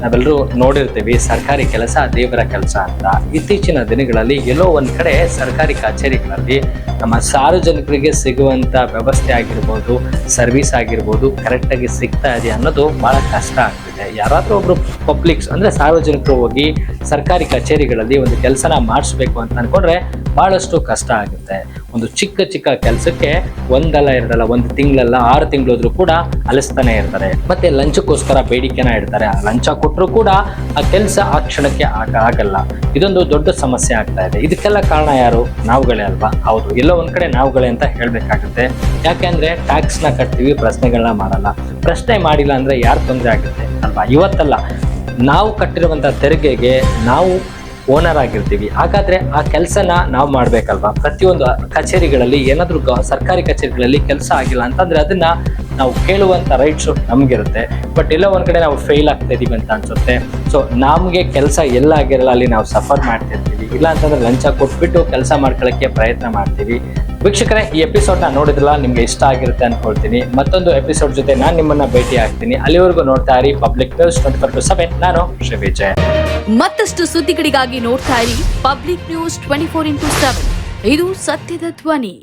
ನಾವೆಲ್ಲರೂ ನೋಡಿರ್ತೀವಿ ಸರ್ಕಾರಿ ಕೆಲಸ, ದೇವರ ಕೆಲಸ ಅಂತ. ಇತ್ತೀಚಿನ ದಿನಗಳಲ್ಲಿ ಎಲ್ಲೋ ಒಂದು ಕಡೆ ಸರ್ಕಾರಿ ಕಚೇರಿಗಳಲ್ಲಿ ನಮ್ಮ ಸಾರ್ವಜನಿಕರಿಗೆ ಸಿಗುವಂಥ ವ್ಯವಸ್ಥೆ ಆಗಿರ್ಬೋದು, ಸರ್ವಿಸ್ ಆಗಿರ್ಬೋದು, ಕರೆಕ್ಟಾಗಿ ಸಿಗ್ತಾ ಇದೆ ಅನ್ನೋದು ಭಾಳ ಕಷ್ಟ ಆಗ್ತಿದೆ. ಯಾರಾದರೂ ಒಬ್ರು ಪಬ್ಲಿಕ್ಸ್ ಅಂದರೆ ಸಾರ್ವಜನಿಕರು ಹೋಗಿ ಸರ್ಕಾರಿ ಕಚೇರಿಗಳಲ್ಲಿ ಒಂದು ಕೆಲಸನ ಮಾಡಿಸ್ಬೇಕು ಅಂತ ಅಂದ್ಕೊಂಡ್ರೆ ಭಾಳಷ್ಟು ಕಷ್ಟ ಆಗುತ್ತೆ. ಒಂದು ಚಿಕ್ಕ ಚಿಕ್ಕ ಕೆಲಸಕ್ಕೆ ಒಂದಲ್ಲ, ಎರಡಲ್ಲ, ಒಂದು ತಿಂಗಳಲ್ಲ, ಆರು ತಿಂಗಳಾದ್ರೂ ಕೂಡ ಅಲಸ್ತಾನೆ ಇರ್ತಾರೆ. ಮತ್ತೆ ಲಂಚಕ್ಕೋಸ್ಕರ ಬೇಡಿಕೆನ ಇಡ್ತಾರೆ. ಆ ಲಂಚ ಕೊಟ್ಟರು ಕೂಡ ಆ ಕೆಲಸ ಆ ಕ್ಷಣಕ್ಕೆ ಆಗ ಆಗಲ್ಲ. ಇದೊಂದು ದೊಡ್ಡ ಸಮಸ್ಯೆ ಆಗ್ತಾ ಇದೆ. ಇದಕ್ಕೆಲ್ಲ ಕಾರಣ ಯಾರು? ನಾವುಗಳೇ ಅಲ್ವಾ? ಹೌದು. ಎಲ್ಲ ಒಂದ್ ಕಡೆ ನಾವುಗಳೇ ಅಂತ ಹೇಳ್ಬೇಕಾಗುತ್ತೆ. ಯಾಕೆಂದ್ರೆ ಟ್ಯಾಕ್ಸ್ನ ಕಟ್ತೀವಿ ಪ್ರಶ್ನೆಗಳನ್ನ ಮಾಡಲ್ಲ. ಪ್ರಶ್ನೆ ಮಾಡಿಲ್ಲ ಅಂದ್ರೆ ಯಾರು ತೊಂದರೆ ಆಗುತ್ತೆ? ಅಲ್ವಾ ಇವತ್ತಲ್ಲ, ನಾವು ಕಟ್ಟಿರುವಂತ ತೆರಿಗೆಗೆ ನಾವು ಓನರ್ ಆಗಿರ್ತೀವಿ. ಹಾಗಾದ್ರೆ ಆ ಕೆಲಸನ ನಾವು ಮಾಡ್ಬೇಕಲ್ವಾ? ಪ್ರತಿಯೊಂದು ಕಚೇರಿಗಳಲ್ಲಿ, ಏನಾದರೂ ಸರ್ಕಾರಿ ಕಚೇರಿಗಳಲ್ಲಿ ಕೆಲಸ ಆಗಿಲ್ಲ ಅಂತಂದ್ರೆ ಅದನ್ನ ನಾವು ಕೇಳುವಂತ ರೈಟ್ಸ್ ನಮಗಿರುತ್ತೆ. ಬಟ್ ಎಲ್ಲ ಒಂದು ಕಡೆ ನಾವು ಫೇಲ್ ಆಗ್ತಾ ಇದೀವಿ ಅಂತ ಅನ್ಸುತ್ತೆ. ಸೊ ನಮಗೆ ಕೆಲಸ ಎಲ್ಲ ಆಗಿರಲ್ಲ, ಅಲ್ಲಿ ನಾವು ಸಫರ್ ಮಾಡ್ತಿರ್ತೀವಿ. ಇಲ್ಲ ಅಂತಂದ್ರೆ ಲಂಚ ಕೊಟ್ಬಿಟ್ಟು ಕೆಲಸ ಮಾಡ್ಕೊಳ್ಳೋಕ್ಕೆ ಪ್ರಯತ್ನ ಮಾಡ್ತೀವಿ. ವೀಕ್ಷಕರೇ, ಈ ಎಪಿಸೋಡ್ ಎಪಿಸೋಡ್ನ ನೋಡಿದ್ರಲ್ಲ, ನಿಮ್ಗೆ ಇಷ್ಟ ಆಗಿರುತ್ತೆ ಅನ್ಕೊಳ್ತೀನಿ. ಮತ್ತೊಂದು ಎಪಿಸೋಡ್ ಜೊತೆ ನಾನು ನಿಮ್ಮನ್ನ ಭೇಟಿ ಆಗ್ತೀನಿ. ಅಲ್ಲಿವರೆಗೂ ನೋಡ್ತಾ ಇರಿ public news twenty four to seven ನಾನು ಶ್ರೀ ವಿಜಯ್. ಮತ್ತಷ್ಟು ಸುದ್ದಿಗಳಿಗಾಗಿ ನೋಡ್ತಾ ಇರಿ public news twenty four into seven ಇದು ಸತ್ಯದ ಧ್ವನಿ.